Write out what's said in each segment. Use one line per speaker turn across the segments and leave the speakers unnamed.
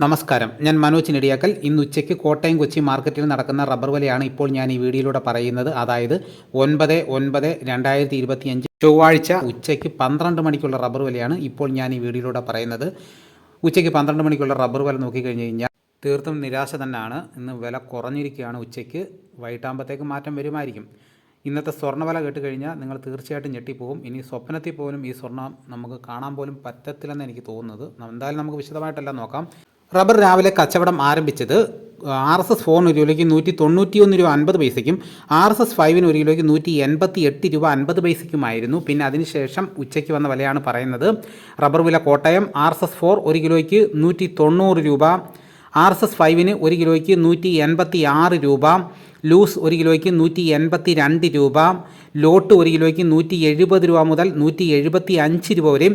നമസ്കാരം. ഞാൻ മനോജ് നെടിയാക്കൽ. ഇന്ന് ഉച്ചയ്ക്ക് കോട്ടയം കൊച്ചി മാർക്കറ്റിൽ നടക്കുന്ന റബ്ബർ വിലയാണ് ഇപ്പോൾ ഞാൻ ഈ വീഡിയോയിലൂടെ പറയുന്നത്. അതായത് ഒൻപത് ഒൻപത് രണ്ടായിരത്തി ഇരുപത്തിയഞ്ച് ചൊവ്വാഴ്ച ഉച്ചയ്ക്ക് പന്ത്രണ്ട് മണിക്കുള്ള റബ്ബർ വിലയാണ് ഇപ്പോൾ ഞാൻ ഈ വീഡിയോയിലൂടെ പറയുന്നത്. ഉച്ചയ്ക്ക് പന്ത്രണ്ട് മണിക്കുള്ള റബ്ബർ വില നോക്കിക്കഴിഞ്ഞ് കഴിഞ്ഞാൽ തീർത്തും നിരാശ തന്നെയാണ്. ഇന്ന് വില കുറഞ്ഞിരിക്കുകയാണ് ഉച്ചയ്ക്ക്. വൈകിട്ടാകുമ്പോഴത്തേക്ക് മാറ്റം വരുമായിരിക്കും. ഇന്നത്തെ സ്വർണവില കേട്ട് കഴിഞ്ഞാൽ നിങ്ങൾ തീർച്ചയായിട്ടും ഞെട്ടിപ്പോകും. ഇനി സ്വപ്നത്തിൽ പോലും ഈ സ്വർണം നമുക്ക് കാണാൻ പോലും പറ്റത്തില്ലെന്ന് എനിക്ക് തോന്നുന്നത്. എന്തായാലും നമുക്ക് വിശദമായിട്ടെല്ലാം നോക്കാം. റബ്ബർ രാവിലെ കച്ചവടം ആരംഭിച്ചത് ആർ എസ് എസ് ഫോറിന് ഒരു കിലോയ്ക്ക് നൂറ്റി തൊണ്ണൂറ്റി ഒന്ന് രൂപ അൻപത് പൈസയ്ക്കും ആർ എസ് എസ് ഫൈവിന് ഒരു കിലോയ്ക്ക് നൂറ്റി എൺപത്തി എട്ട് രൂപ അൻപത് പൈസയ്ക്കുമായിരുന്നു. പിന്നെ അതിനുശേഷം ഉച്ചയ്ക്ക് വന്ന വിലയാണ് പറയുന്നത്. റബ്ബർ വില Kottayam R S S four ഒരു കിലോയ്ക്ക് നൂറ്റി തൊണ്ണൂറ് രൂപ ആർ എസ് എസ് ഫൈവിന് ഒരു കിലോയ്ക്ക് നൂറ്റി എൺപത്തി ആറ് രൂപ ലൂസ് ഒരു കിലോയ്ക്ക് നൂറ്റി എൺപത്തി രണ്ട് രൂപ ലോട്ട് ഒരു കിലോയ്ക്ക് നൂറ്റി എഴുപത് രൂപ മുതൽ നൂറ്റി എഴുപത്തി അഞ്ച് രൂപ വരെ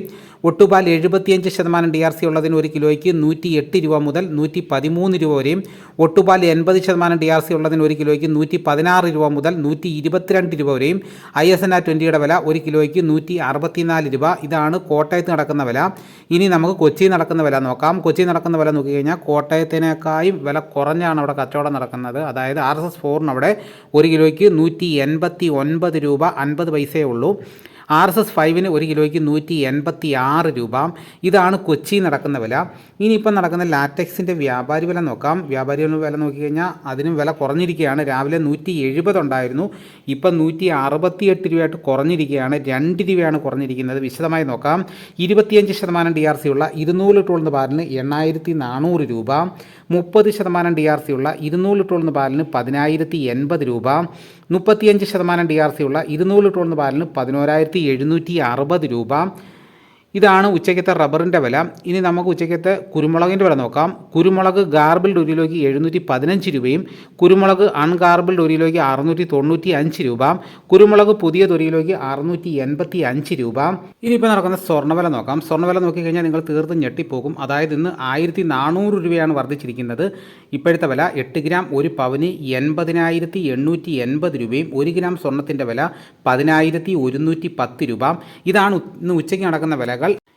ഒട്ടുപാൽ എഴുപത്തിയഞ്ച് ശതമാനം ഡി ആർ സി ഉള്ളതിന് ഒരു കിലോയ്ക്ക് നൂറ്റി എട്ട് രൂപ മുതൽ നൂറ്റി പതിമൂന്ന് രൂപ വരെയും ഒട്ടുപാൽ എൺപത് ശതമാനം ഡി ആർ സി ഉള്ളതിന് ഒരു കിലോയ്ക്ക് നൂറ്റി പതിനാറ് രൂപ മുതൽ നൂറ്റി ഇരുപത്തിരണ്ട് രൂപ വരെയും ഐ എസ് എൻ ആർ ട്വന്റിയുടെ വില ഒരു കിലോയ്ക്ക് നൂറ്റി അറുപത്തിനാല് രൂപ. ഇതാണ് കോട്ടയത്ത് നടക്കുന്ന വില. ഇനി നമുക്ക് കൊച്ചി നടക്കുന്ന വില നോക്കാം. കൊച്ചി നടക്കുന്ന വില നോക്കിക്കഴിഞ്ഞാൽ കോട്ടയത്തിനേക്കായും വില കുറഞ്ഞാണ് അവിടെ കച്ചവടം നടക്കുന്നത്. അതായത് ആർ എസ് എസ് ഫോറിന് അവിടെ ഒരു കിലോയ്ക്ക് നൂറ്റി എൺപത്തി ഒൻപത് രൂപ അൻപത് പൈസയേ ഉള്ളൂ. ആർ എസ് എസ് ഫൈവിന് ഒരു കിലോയ്ക്ക് നൂറ്റി എൺപത്തി ആറ് രൂപ. ഇതാണ് കൊച്ചി നടക്കുന്ന വില. ഇനിയിപ്പം നടക്കുന്ന ലാറ്റക്സിന്റെ വ്യാപാരി വില നോക്കാം. വ്യാപാരി വില നോക്കിക്കഴിഞ്ഞാൽ അതിനും വില കുറഞ്ഞിരിക്കുകയാണ്. രാവിലെ നൂറ്റി എഴുപത് ഉണ്ടായിരുന്നു. ഇപ്പം നൂറ്റി അറുപത്തി എട്ട് രൂപയായിട്ട് കുറഞ്ഞിരിക്കുകയാണ്. രണ്ട് രൂപയാണ് കുറഞ്ഞിരിക്കുന്നത്. വിശദമായി നോക്കാം. ഇരുപത്തിയഞ്ച് ശതമാനം ഡി ആർ സി ഉള്ള ഇരുന്നൂറ് ലിറ്ററുള്ള പാലിന് എണ്ണായിരത്തി നാനൂറ് രൂപ. മുപ്പത് ശതമാനം ഡി ആർ സി ഉള്ള ഇരുന്നൂറ് ലിറ്ററുള്ള പാലിന് പതിനായിരത്തി എൺപത് രൂപ. മുപ്പത്തിയഞ്ച് ശതമാനം ഡി ആർ സി ഉള്ള ഇരുന്നൂറ് ലിറ്ററുള്ള പാലിന് പതിനോരായിരത്തി എഴുന്നൂറ്റി അറുപത് രൂപ ഇതാണ് ഉച്ചയ്ക്കത്തെ റബ്ബറിന്റെ വില. ഇനി നമുക്ക് ഉച്ചയ്ക്കത്തെ കുരുമുളകിന്റെ വില നോക്കാം. കുരുമുളക് ഗാർബിൾഡ് ഒരു കിലോയ്ക്ക് എഴുന്നൂറ്റി പതിനഞ്ച് രൂപയും കുരുമുളക് അൺഗാർബിൾഡ് ഒരു കിലോയ്ക്ക് അറുന്നൂറ്റി തൊണ്ണൂറ്റി അഞ്ച് രൂപ കുരുമുളക് പുതിയത് ഒരു കിലോയ്ക്ക് അറുന്നൂറ്റി എൺപത്തി അഞ്ച് രൂപ. ഇനിയിപ്പോൾ നടക്കുന്ന സ്വർണവില നോക്കാം. സ്വർണവില നോക്കിക്കഴിഞ്ഞാൽ നിങ്ങൾ തീർത്തും ഞെട്ടിപ്പോകും. അതായത് ഇന്ന് ആയിരത്തി നാനൂറ് രൂപയാണ് വർദ്ധിച്ചിരിക്കുന്നത്. ഇപ്പോഴത്തെ വില എട്ട് ഗ്രാം ഒരു പവന് എൺപതിനായിരത്തി എണ്ണൂറ്റി എൺപത് രൂപയും ഒരു ഗ്രാം സ്വർണത്തിന്റെ വില പതിനായിരത്തി ഒരുന്നൂറ്റി പത്ത് രൂപ. ഇതാണ് ഇന്ന് ഉച്ചയ്ക്ക് നടക്കുന്ന വിലകൾ.